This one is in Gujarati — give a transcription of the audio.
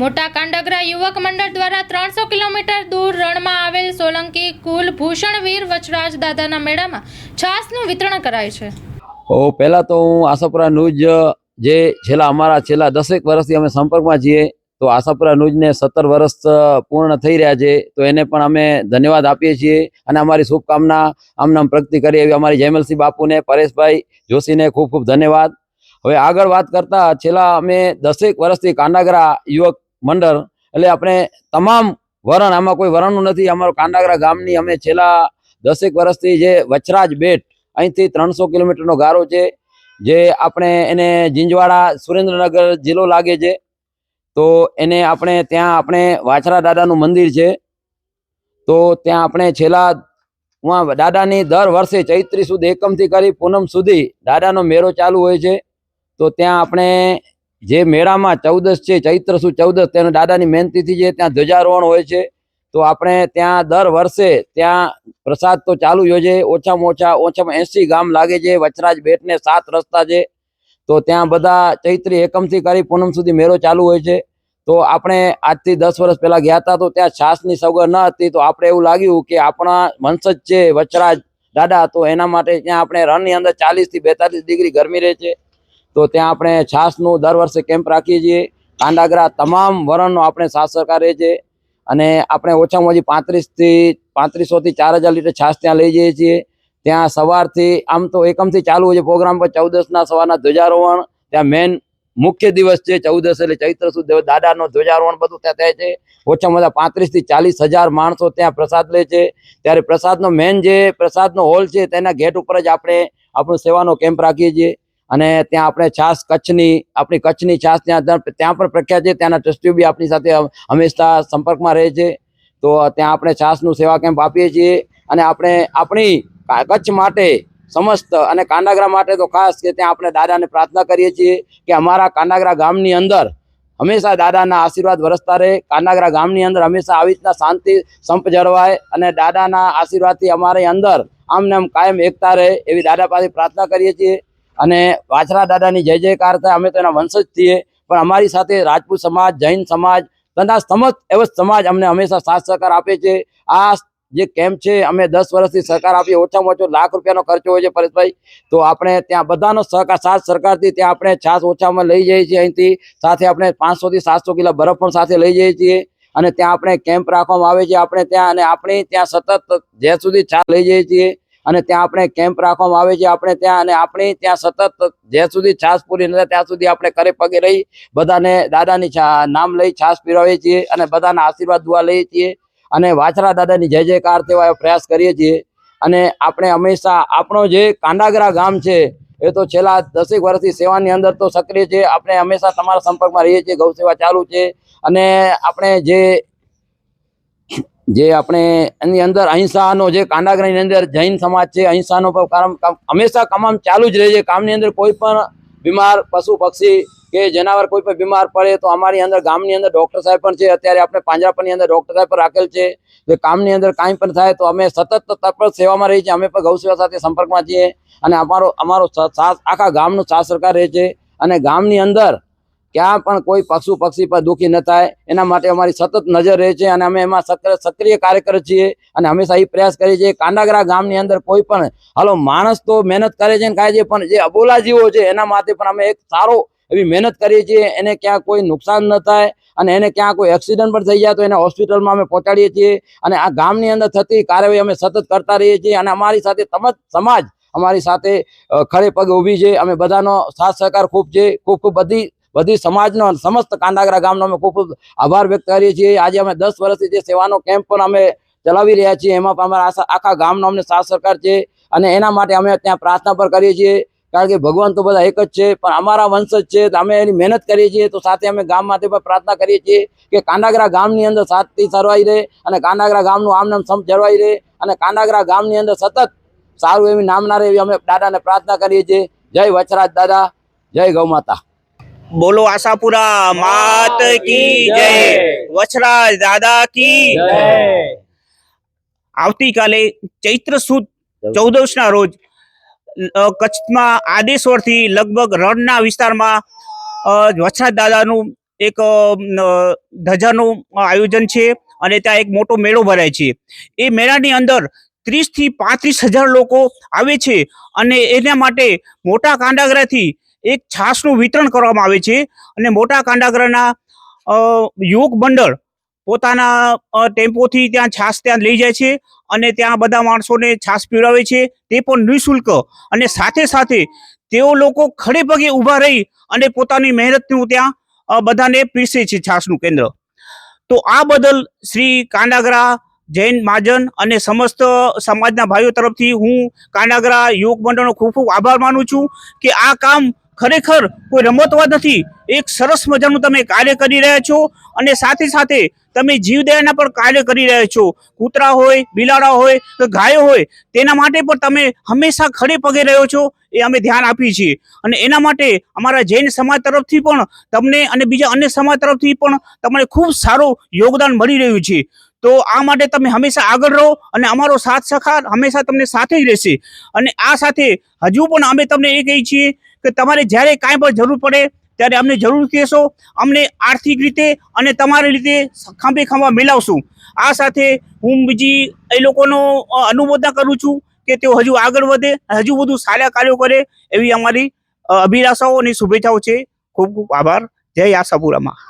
મોટા કાંડગરા યુવક મંડળ દ્વારા ત્રણસો કિલોમીટર દૂર રણમાં આવેલ સોલંકી કુલ ભૂષણવીર વચરાજ દાદાના મેળામાં છાસનું વિતરણ કરાય છે. ઓ, પહેલાં તો હું આશાપુરા ન્યૂઝ જે છેલ્લા અમારા છેલ્લા દસેક વર્ષથી અમે સંપર્કમાં છીએ, તો આશાપુરા ન્યૂઝને સત્તર વર્ષ પૂર્ણ થઈ રહ્યા છે, તો એને પણ અમે ધન્યવાદ આપીએ છીએ અને અમારી શુભકામના આમનામ પ્રગતિ કરી એવી અમારી જયમલસિંહ બાપુને, પરેશભાઈ જોશીને ખૂબ ખૂબ ધન્યવાદ. હવે આગળ વાત કરતા, છેલ્લા અમે દસેક વર્ષથી કાંડાગરા યુવક મંડળ. એટલે આપણે તમામ વરણ, આમાં કોઈ વરણનું નથી, અમારો કાંડાગરા ગામની અમે છેલ્લા દસેક વર્ષથી જે વચરાજ બેટ, અહીંથી ત્રણસો કિલોમીટરનો ગારો છે, જે આપણે એને જીંજવાડા સુરેન્દ્રનગર જિલ્લો લાગે છે. તો એને આપણે ત્યાં આપણે વાછરા દાદાનું મંદિર છે. તો ત્યાં આપણે છેલ્લા ઉहाँ દાદાની દર વર્ષે ચૈત્રી સુદ એકમથી કરી પૂનમ સુધી દાદાનો મેળો ચાલુ હોય છે. તો ત્યાં આપણે જે મેળામાં ચૌદસ છે ચૈત્ર સુ ચૌદસ, તેના દાદાની મહેનતીથી જે ત્યાં ધ્વજારોહણ હોય છે, તો આપણે ત્યાં દર વર્ષે ત્યાં પ્રસાદ તો ચાલુ યોજે ઓછામાં ઓછા ઓછામાં એસી ગામ લાગે છે, વચરાજ બેટને સાત રસ્તા છે, તો ત્યાં બધા ચૈત્રી એકમથી કરી પૂનમ સુધી મેળો ચાલુ હોય છે, તો આપણે આજથી દસ વર્ષ પહેલા ગયા હતા, તો ત્યાં છાસની સગવડ ન હતી, તો આપણે એવું લાગ્યું કે આપણા વંશજ છે, વચરાજ દાદા, તો એના માટે ત્યાં આપણે રણની અંદર ચાલીસથી બેતાલીસ ડિગ્રી ગરમી રહે છે તો ત્યાં આપણે છાસનું દર વર્ષે કેમ્પ રાખીએ છીએ. કાંડાગરા તમામ વરણનો આપણે છાસ સહકાર રહે છે. અને આપણે ઓછામાં ઓછી પાંત્રીસથી પાંત્રીસોથી ચાર હજાર લીટર છાસ ત્યાં લઈ જઈએ છીએ. ત્યાં સવારથી આમ તો એકમથી ચાલુ હોય છે પ્રોગ્રામ પર ચૌદસના સવારના ધ્વજારોહણ, ત્યાં મેન મુખ્ય દિવસ છે ચૌદસ એટલે ચૈત્ર સુદ દાદાનો ધ્વજારોહણ બધું ત્યાં થાય છે. ઓછામાં ઓછા પાંત્રીસથી ચાલીસ હજાર માણસો ત્યાં પ્રસાદ લે છે. ત્યારે પ્રસાદનો મેન જે પ્રસાદનો હોલ છે તેના ગેટ ઉપર જ આપણે આપણું સેવાનો કેમ્પ રાખીએ છીએ. અને ત્યાં આપણે છાસ કચ્છની, આપણી કચ્છની છાસ ત્યાં ત્યાં પણ પ્રખ્યાત છે, ત્યાંના ટ્રસ્ટીઓ બી આપણી સાથે હંમેશા સંપર્કમાં રહે છે. તો ત્યાં આપણે છાસનું સેવા કેમ્પ આપીએ છીએ અને આપણે આપણી કચ્છ માટે સમસ્ત અને કાંડાગરા માટે તો ખાસ કે ત્યાં આપણે દાદાને પ્રાર્થના કરીએ છીએ કે અમારા કાંડાગરા ગામની અંદર હંમેશા દાદાના આશીર્વાદ વરસતા રહે, કાંડાગરા ગામની અંદર હંમેશા આવી રીતના શાંતિ સંપ જળવાય અને દાદાના આશીર્વાદથી અમારી અંદર આમને આમ કાયમ એકતા રહે એવી દાદા પાસે પ્રાર્થના કરીએ છીએ. અને વાછરા દાદાની જય જયકાર થાય, અમે તો એના વંશજ છીએ. પણ અમારી સાથે રાજપૂત સમાજ, જૈન સમાજ, તથા સમસ્ત એવો સમાજ અમને હંમેશા સાથ સહકાર આપે છે. આ જે કેમ્પ છે, અમે દસ વર્ષથી સહકાર આપીએ, ઓછામાં ઓછો લાખ રૂપિયાનો ખર્ચો હોય છે પરેશભાઈ તો આપણે ત્યાં બધાનો સહકાર, સાથ સરકારથી ત્યાં આપણે છાસ ઓછામાં લઈ જઈએ છીએ અહીંથી. સાથે આપણે પાંચસોથી સાતસો કિલો બરફ પણ સાથે લઈ જઈએ છીએ. અને ત્યાં આપણે કેમ્પ રાખવામાં આવે છે. આપણે ત્યાં અને આપણે ત્યાં સતત, જ્યાં સુધી છાસ લઈ જઈએ છીએ અને ત્યાં આપણે કેમ્પ રાખવામાં આવે છે. આપણે ત્યાં અને આપણે ત્યાં સતત જ્યાં સુધી છાસ પૂરી નથી, ત્યાં સુધી આપણે કરે પગે રહી બધાને દાદાની નામ લઈ છાસ પીરાવીએ છીએ અને બધાના આશીર્વાદ દુઆ લઈએ છીએ. અને વાછરા દાદાની જય જયકાર તેવા પ્રયાસ કરીએ છીએ. અને આપણે હંમેશા આપણો જે કાંડાગરા ગામ છે, એ તો છેલ્લા દસેક વર્ષથી સેવાની અંદર તો સક્રિય છે. આપણે હંમેશા તમારા સંપર્કમાં રહીએ છીએ. ગૌ સેવા ચાલુ છે. અને આપણે જે જે આપણે એની અંદર અહિંસાનો જે કાંડાગ્રહની અંદર જૈન સમાજ છે, અહિંસાનો હંમેશા કમામ ચાલુ જ રહે છે. કામની અંદર કોઈ પણ બીમાર, પશુ, પક્ષી કે જનાવર કોઈ પણ બીમાર પડે તો અમારી અંદર ગામની અંદર ડૉક્ટર સાહેબ પણ છે. અત્યારે આપણે પાંજરાપણની અંદર ડૉક્ટર સાહેબ પણ રાખેલ છે. જે કામની અંદર કાંઈ પણ થાય તો અમે સતત તત્પર સેવામાં રહીએ છીએ. અમે પણ ગૌસેવા સાથે સંપર્કમાં છીએ. અને અમારો અમારો આખા ગામનો સાથ સરકાર રહે છે. અને ગામની અંદર ક્યાં પણ કોઈ પશુ પક્ષી પર દુઃખી ન થાય. એના માટે અમારી સતત નજર રહે છે અને અમે એમાં સક્રિય કાર્યકર છીએ અને હંમેશા એ પ્રયાસ કરીએ છીએ. કાંડાગરા ગામની અંદર કોઈ પણ, હાલો, માણસ તો મહેનત કરે છે ને ખાય છે, પણ જે અબોલા જીવો છે, એના માટે પણ અમે એક સારો એવી મહેનત કરીએ છીએ. એને ક્યાં કોઈ નુકસાન ન થાય અને એને ક્યાં કોઈ એક્સિડન્ટ પણ થઈ જાય તો એને હોસ્પિટલમાં અમે પહોંચાડીએ છીએ. અને આ ગામની અંદર થતી કાર્યવાહી અમે સતત કરતા રહીએ છીએ અને અમારી સાથે તમામ સમાજ અમારી સાથે ખડે પગ ઊભી છે. અમે બધાનો સાથ સહકાર ખૂબ છે. ખૂબ ખૂબ બધી બધી સમાજનો સમસ્ત કાંડાગરા ગામનો અમે ખૂબ આભાર વ્યક્ત કરીએ છીએ. આજે અમે દસ વર્ષથી જે સેવાનો કેમ્પ પણ અમે ચલાવી રહ્યા છીએ, એમાં પણ અમારા આખા- ગામનો અમને સાથ સરકાર છે અને એના માટે અમે ત્યાં પ્રાર્થના પણ કરીએ છીએ. કારણ કે ભગવાન તો બધા એક જ છે, પણ અમારા વંશજ છે અમે એની મહેનત કરીએ છીએ, તો સાથે અમે ગામ માટે પણ પ્રાર્થના કરીએ છીએ કે કાંડાગરા ગામની અંદર શાંતિ સરવાઈ રહે અને કાંડાગરા ગામનું આમ નામ સમ જળવાઈ રહે અને કાંડાગરા ગામની અંદર સતત સારું એવી નામના રહે એવી અમે દાદાને પ્રાર્થના કરીએ છીએ. જય વચરાજ દાદા, જય ગૌ માતા. બોલો આશાપુરા માત કી જય. વછરા દાદા કી આવતીકાલે ચૈત્ર સુદ ચૌદશ ના રોજ કચ્છમાં આદેશ્વરથી લગભગ રણના વિસ્તારમાં વછરા દાદાનું એક ધજાનું આયોજન છે અને ત્યાં એક મોટો મેળો ભરાય છે. એ મેળાની અંદર ત્રીસથી પાંત્રીસ હજાર લોકો આવે છે અને એના માટે મોટા કાંડાગરાથી એક છાશનું વિતરણ કરવામાં આવે છે અને મોટા કાંડાગરના યુવક મંડળ પોતાના ટેમ્પોથી ત્યાં છાશ ત્યાં લઈ જાય છે અને ત્યાં બધા માણસોને છાશ પીવડાવે છે. તે પણ નિઃશુલ્ક અને સાથે સાથે તેઓ લોકો ખડે પગે ઊભા રહી અને પોતાની મહેનતનું ત્યાં બધાને પીરસે છે છાશનું કેન્દ્ર. તો આ બદલ શ્રી કાંડાગરા, જૈન મહાજન અને સમસ્ત સમાજના ભાઈઓ તરફથી હું કાંડાગરા યુવક મંડળનો ખૂબ ખૂબ આભાર માનું છું કે આ કામ ખરેખર કોઈ રમતવા નથી. એક સરસ મજાનું તમે કાર્ય કરી રહ્યા છો અને સાથે સાથે તમે જીવદયાના પણ કાર્ય કરી રહ્યા છો. કૂતરા હોય, બિલાડા હોય, કે ગાયો હોય, તેના માટે પણ તમે હંમેશા ખડે પગે રહ્યો છો એ અમે ધ્યાન આપીએ છીએ. અને એના માટે અમારા જૈન સમાજ તરફથી પણ તમને અને બીજા અન્ય સમાજ તરફથી પણ તમને ખૂબ સારું યોગદાન મળી રહ્યું છે. તો આ માટે તમે હંમેશા આગળ રહો અને અમારો સાથ સખા હંમેશા તમને સાથે જ રહેશે. અને આ સાથે હજુ પણ અમે તમને એ કહીએ છીએ કે તમારે જ્યારે કાંઈ પણ જરૂર પડે, ત્યારે અમને જરૂર કહેશો. અમને આર્થિક રીતે અને તમારી રીતે ખંભે ખંભા મિલાવશું. આ સાથે હું બીજી એ લોકોનો અનુમોદન કરું છું કે તેઓ હજુ આગળ વધે, હજુ વધુ સારા કાર્યો કરે એવી અમારી અભિલાષાઓ અને શુભેચ્છાઓ છે. ખૂબ ખૂબ આભાર. જય આશાપુરામાં